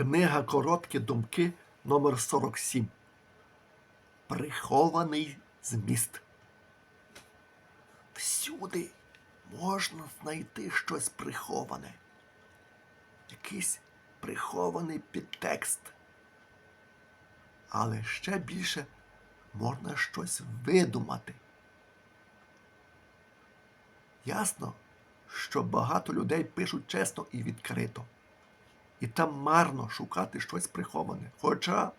Книга Короткі думки номер 47 Прихований зміст. Всюди можна знайти щось приховане. Якийсь прихований підтекст. Але ще більше можна щось видумати. Ясно, що багато людей пишуть чесно і відкрито. І там марно шукати щось приховане. Хоча,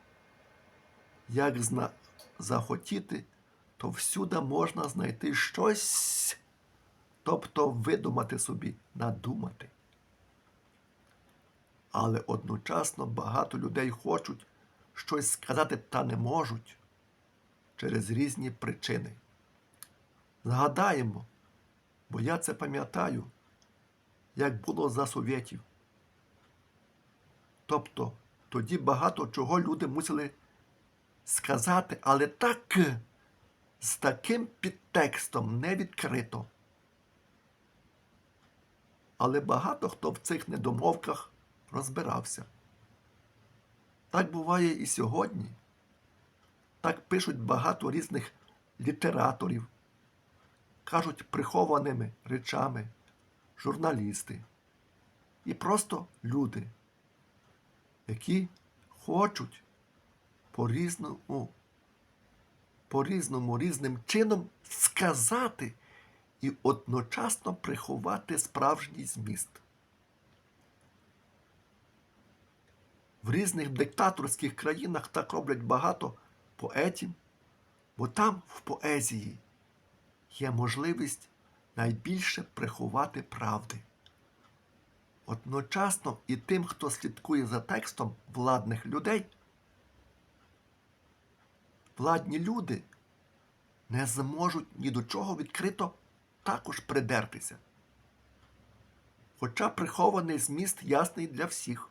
як зна... захотіти, то всюди можна знайти щось, тобто видумати собі, надумати. Але одночасно багато людей хочуть щось сказати та не можуть через різні причини. Згадаємо, бо я це пам'ятаю, як було за совєтів. Тобто тоді багато чого люди мусили сказати, але так, з таким підтекстом не відкрито. Але багато хто в цих недомовках розбирався. Так буває і сьогодні. Так пишуть багато різних літераторів, кажуть прихованими речами, журналісти і просто люди які хочуть по-різному, по-різному, різним чином сказати і одночасно приховати справжній зміст. В різних диктаторських країнах так роблять багато поетів, бо там в поезії є можливість найбільше приховати правди. Одночасно і тим, хто слідкує за текстом владних людей, владні люди не зможуть ні до чого відкрито також придертися. Хоча прихований зміст ясний для всіх.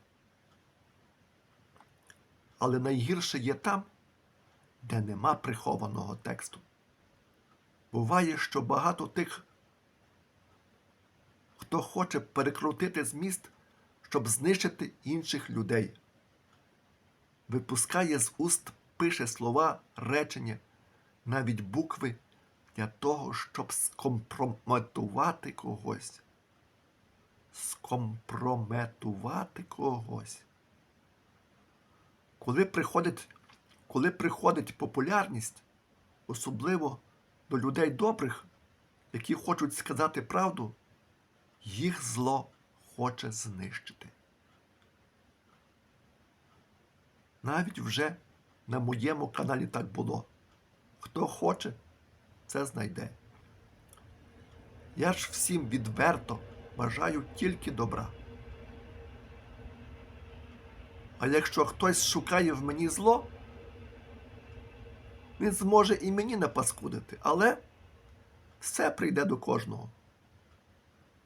Але найгірше є там, де нема прихованого тексту. Буває, що багато тих хто хоче перекрутити зміст, щоб знищити інших людей. Випускає з уст, пише слова, речення, навіть букви для того, щоб скомпрометувати когось. Скомпрометувати когось. Коли приходить, коли приходить популярність, особливо до людей добрих, які хочуть сказати правду, їх зло хоче знищити. Навіть вже на моєму каналі так було. Хто хоче, це знайде. Я ж всім відверто бажаю тільки добра. А якщо хтось шукає в мені зло, він зможе і мені напаскудити, але все прийде до кожного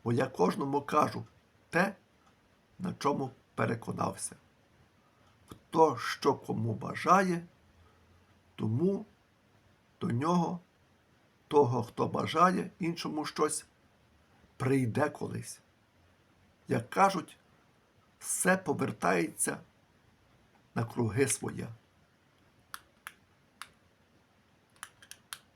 бо я кожному кажу те, на чому переконався. Хто що кому бажає, тому до нього, того, хто бажає іншому щось, прийде колись. Як кажуть, все повертається на круги своя.